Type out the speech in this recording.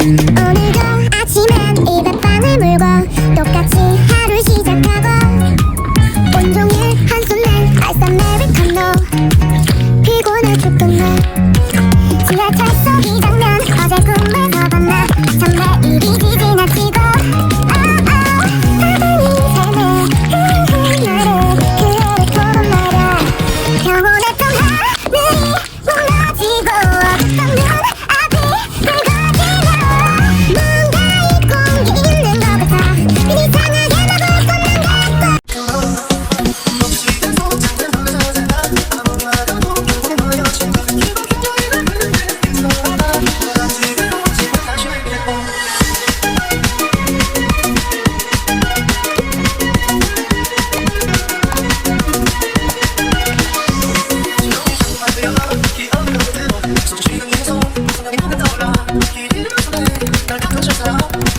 오늘도 아침엔 입에 빵을 물고 똑같이 하루 시작하고 온종일 한숨 낸 알싸 메리카노 피곤해 죽겠네. But I'm not.